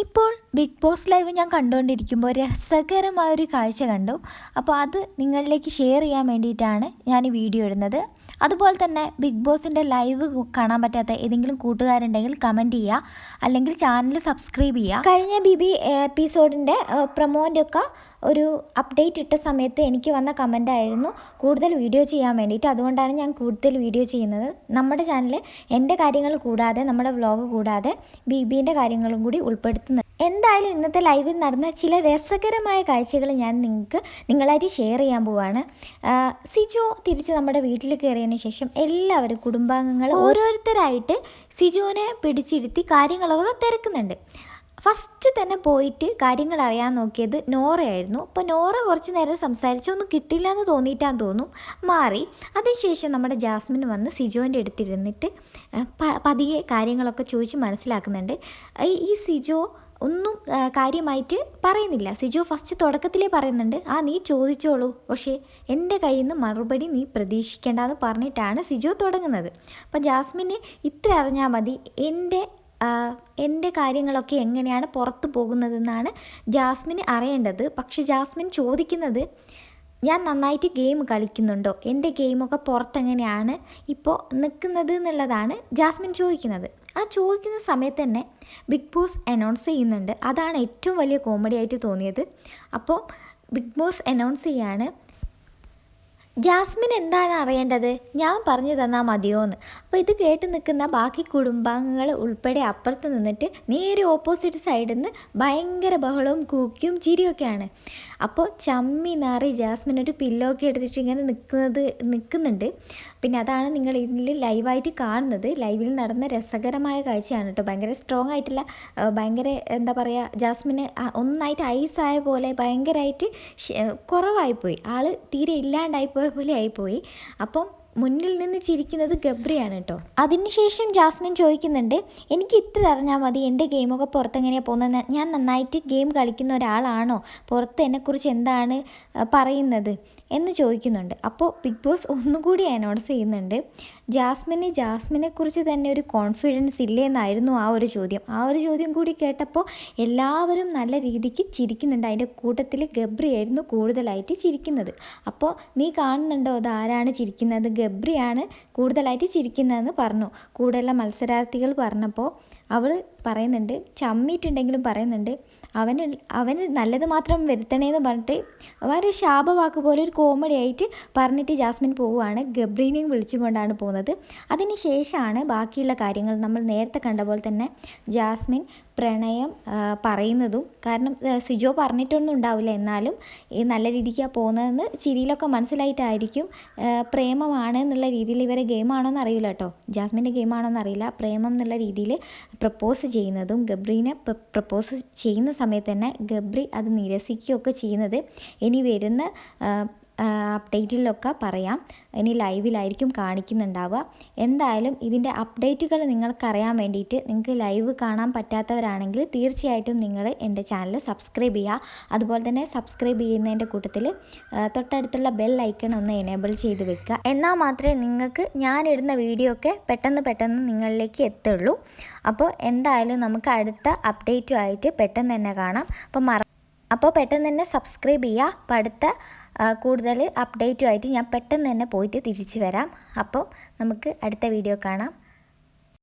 ഇപ്പോൾ big boss live ഞാൻ കണ്ടുകൊണ്ടിരിക്കുമ്പോൾ രസകരമായ ഒരു കാഴ്ച കണ്ടു. അപ്പോൾ അത് നിങ്ങളിലേക്ക് ഷെയർ ചെയ്യാൻ വേണ്ടിയിട്ടാണ് ഞാൻ ഈ വീഡിയോ ഇടുന്നത്. അതുപോലെ തന്നെ ബിഗ് ബോസിന്റെ ലൈവ് കാണാൻ പറ്റാത്ത ഏതെങ്കിലും കൂട്ടുകാരുണ്ടെങ്കിൽ കമന്റ് ചെയ്യുക. അല്ലെങ്കിൽ ചാനൽ സബ്സ്ക്രൈബ് ചെയ്യുക. കഴിഞ്ഞ ബി ബി എപ്പിസോഡിന്റെ പ്രൊമോന്റെ ഒക്കെ ഒരു അപ്ഡേറ്റ് ഇട്ട സമയത്ത് എനിക്ക് വന്ന കമന്റ് ആയിരുന്നു കൂടുതൽ വീഡിയോ ചെയ്യാൻ വേണ്ടിയിട്ട്. അതുകൊണ്ടാണ് ഞാൻ കൂടുതൽ വീഡിയോ ചെയ്യുന്നത്. നമ്മുടെ ചാനൽ എന്റെ കാര്യങ്ങൾ കൂടാതെ നമ്മുടെ വ്ളോഗ് കൂടാതെ ബി ബിന്റെ കാര്യങ്ങളും കൂടി ഉൾപ്പെടുത്തുന്നത് എന്തായാലും ഇന്നത്തെ ലൈവിൽ നടന്ന ചില രസകരമായ കാഴ്ചകൾ ഞാൻ നിങ്ങൾക്ക് നിങ്ങളായിട്ട് ഷെയർ ചെയ്യാൻ പോവാണ്. സിജോ തിരിച്ച് നമ്മുടെ വീട്ടിൽ കയറിയതിന് ശേഷം എല്ലാവരും കുടുംബാംഗങ്ങൾ ഓരോരുത്തരായിട്ട് സിജോനെ പിടിച്ചിരുത്തി കാര്യങ്ങളൊക്കെ തിരക്കുന്നുണ്ട്. ഫസ്റ്റ് തന്നെ പോയിട്ട് കാര്യങ്ങൾ അറിയാൻ നോക്കിയത് നോറയായിരുന്നു. അപ്പോൾ നോറ കുറച്ച് നേരം സംസാരിച്ച്. ഒന്നും കിട്ടില്ല എന്ന് തോന്നിയിട്ടാന്ന് തോന്നും. മാറി. അതിനുശേഷം നമ്മുടെ ജാസ്മിൻ വന്ന് സിജോന്റെ അടുത്തിരുന്നിട്ട് പതിയെ കാര്യങ്ങളൊക്കെ ചോദിച്ച് മനസ്സിലാക്കുന്നുണ്ട്. ഈ- സിജോ ഒന്നും കാര്യമായിട്ട് പറയുന്നില്ല. സിജോ ഫസ്റ്റ് തുടക്കത്തിലേ പറയുന്നുണ്ട്. ആ നീ ചോദിച്ചോളൂ. പക്ഷേ എന്റെ കയ്യിൽ നിന്ന് മറുപടി നീ പ്രതീക്ഷിക്കേണ്ടെന്ന് പറഞ്ഞിട്ടാണ് സിജോ തുടങ്ങുന്നത്. അപ്പം ജാസ്മിന് ഇത്ര അറിഞ്ഞാൽ മതി. എന്റെ എന്റെ കാര്യങ്ങളൊക്കെ എങ്ങനെയാണ് പുറത്തു പോകുന്നതെന്നാണ് ജാസ്മിന് അറിയേണ്ടത്. പക്ഷെ ജാസ്മിൻ ചോദിക്കുന്നത് ഞാൻ നന്നായിട്ട് ഗെയിം കളിക്കുന്നുണ്ടോ? എന്റെ ഗെയിമൊക്കെ പുറത്തെങ്ങനെയാണ് ഇപ്പോൾ നിൽക്കുന്നത് എന്നുള്ളതാണ് ജാസ്മിൻ ചോദിക്കുന്നത്. ആ ചോദിക്കുന്ന സമയത്ത് തന്നെ ബിഗ് ബോസ് അനൗൺസ് ചെയ്യുന്നുണ്ട്. അതാണ് ഏറ്റവും വലിയ കോമഡി ആയിട്ട് തോന്നിയത്. അപ്പോൾ ബിഗ് ബോസ് അനൗൺസ് ചെയ്യാണ് ജാസ്മിൻ എന്താണ് അറിയേണ്ടത്? ഞാൻ പറഞ്ഞു തന്നാൽ മതിയോ എന്ന് അപ്പോൾ ഇത് കേട്ട് നിൽക്കുന്ന ബാക്കി കുടുംബാംഗങ്ങൾ ഉൾപ്പെടെ അപ്പുറത്ത് നിന്നിട്ട് നേരെ ഓപ്പോസിറ്റ് സൈഡിൽ നിന്ന് ഭയങ്കര ബഹളവും കൂക്കിയും ചിരിയൊക്കെയാണ്. അപ്പോൾ ചമ്മി നാറി ജാസ്മിൻ ഒരു പില്ലോ ഒക്കെ എടുത്തിട്ട് ഇങ്ങനെ നിൽക്കുന്നത് നിൽക്കുന്നുണ്ട്. പിന്നെ അതാണ് നിങ്ങൾ ഇതിൽ ലൈവായിട്ട് കാണുന്നത്. ലൈവിൽ നടന്ന രസകരമായ കാഴ്ചയാണ് കേട്ടോ. ഭയങ്കര സ്ട്രോങ് ആയിട്ടുള്ള ഭയങ്കര എന്താ പറയുക ജാസ്മിന് ഒന്നായിട്ട് ഐസായ പോലെ ഭയങ്കരമായിട്ട് കുറവായിപ്പോയി. ആൾ തീരെ ഇല്ലാണ്ടായിപ്പോയി പോയ പോലെ ആയിപ്പോയി. അപ്പം മുന്നിൽ നിന്ന് ചിരിക്കുന്നത് ഗബ്രിയാണ് കേട്ടോ അതിനുശേഷം ജാസ്മിൻ ചോദിക്കുന്നുണ്ട് എനിക്ക് ഇത്ര അറിഞ്ഞാൽ മതി എന്റെ ഗെയിമൊക്കെ പുറത്തെങ്ങനെയാണ് പോകുന്നത് ഞാൻ നന്നായിട്ട് ഗെയിം കളിക്കുന്ന ഒരാളാണോ? പുറത്ത് എന്നെക്കുറിച്ച് എന്താണ് പറയുന്നത്? എന്ന് ചോദിക്കുന്നുണ്ട്. അപ്പോൾ ബിഗ് ബോസ് ഒന്നുകൂടി അനൗൺസ് ചെയ്യുന്നുണ്ട് ജാസ്മിന് ജാസ്മിനെക്കുറിച്ച് തന്നെ ഒരു കോൺഫിഡൻസ് ഇല്ലേന്നായിരുന്നു ആ ഒരു ചോദ്യം. ആ ഒരു ചോദ്യം കൂടി കേട്ടപ്പോൾ എല്ലാവരും നല്ല രീതിക്ക് ചിരിക്കുന്നുണ്ട്. അതിന്റെ കൂട്ടത്തിൽ ഗബ്രിയായിരുന്നു കൂടുതലായിട്ട് ചിരിക്കുന്നത്. അപ്പോൾ നീ കാണുന്നുണ്ടോ അത് ആരാണ് ചിരിക്കുന്നത് ഗബ്രിയാണ് കൂടുതലായിട്ട് ചിരിക്കുന്നതെന്ന് പറഞ്ഞു. കൂടെയുള്ള മത്സരാർത്ഥികൾ പറഞ്ഞപ്പോൾ അവൾ പറയുന്നുണ്ട് ചമ്മിയിട്ടുണ്ടെങ്കിലും പറയുന്നുണ്ട്. അവന് അവന് നല്ലത് മാത്രം വരുത്തണേന്ന് പറഞ്ഞിട്ട് വളരെ ശാപവാക്ക് പോലെ ഒരു കോമഡി ആയിട്ട് പറഞ്ഞിട്ട് ജാസ്മിൻ പോവുകയാണ്. ഗബ്രീനെയും വിളിച്ചുകൊണ്ടാണ് പോകുന്നത്. അതിന് ശേഷമാണ് ബാക്കിയുള്ള കാര്യങ്ങൾ നമ്മൾ നേരത്തെ കണ്ട പോലെ തന്നെ ജാസ്മിൻ പ്രണയം പറയുന്നതും. കാരണം സിജോ പറഞ്ഞിട്ടൊന്നും ഉണ്ടാവില്ല. എന്നാലും നല്ല രീതിക്കാണ് പോകുന്നതെന്ന് ചിരിയിലൊക്കെ മനസ്സിലായിട്ടായിരിക്കും പ്രേമമാണ് എന്നുള്ള രീതിയിൽ ഇവരെ ഗെയിമാണോ എന്ന് അറിയില്ല കേട്ടോ. ജാസ്മിന്റെ ഗെയിമാണോ അറിയില്ല. പ്രേമം എന്നുള്ള രീതിയിൽ പ്രപ്പോസ് ചെയ്യുന്നതും ഗബ്രീനെ പ്രപ്പോസ് ചെയ്യുന്ന സമയത്ത് തന്നെ ഗബ്രി അത് നിരസിക്കുകയൊക്കെ ചെയ്യുന്നത്. ഇനി വരുന്ന അപ്ഡേറ്റിലൊക്കെ പറയാം. ഇനി ലൈവിലായിരിക്കും കാണിക്കുന്നുണ്ടാവുക. എന്തായാലും ഇതിന്റെ അപ്ഡേറ്റുകൾ നിങ്ങൾക്കറിയാൻ വേണ്ടിയിട്ട് നിങ്ങൾക്ക് ലൈവ് കാണാൻ പറ്റാത്തവരാണെങ്കിൽ തീർച്ചയായിട്ടും നിങ്ങൾ എന്റെ ചാനൽ സബ്സ്ക്രൈബ് ചെയ്യുക. അതുപോലെ തന്നെ സബ്സ്ക്രൈബ് ചെയ്യുന്നതിന്റെ കൂട്ടത്തിൽ തൊട്ടടുത്തുള്ള ബെൽ ഐക്കൺ ഒന്ന് എനേബിൾ ചെയ്ത് വെക്കുക. എന്നാൽ മാത്രമേ നിങ്ങൾക്ക് ഞാനിടുന്ന വീഡിയോ ഒക്കെ പെട്ടെന്ന് പെട്ടെന്ന് നിങ്ങളിലേക്ക് എത്തുള്ളൂ. അപ്പോൾ എന്തായാലും നമുക്ക് അടുത്ത അപ്ഡേറ്റുമായിട്ട് പെട്ടെന്ന് തന്നെ കാണാം. അപ്പോൾ അപ്പോൾ പെട്ടെന്ന് തന്നെ സബ്സ്ക്രൈബ് ചെയ്യുക. ആ, കൂടുതൽ അപ്ഡേറ്റുമായിട്ട് ഞാൻ പെട്ടെന്ന് തന്നെ പോയിട്ട് തിരിച്ചു വരാം. അപ്പോൾ നമുക്ക് അടുത്ത വീഡിയോ കാണാം.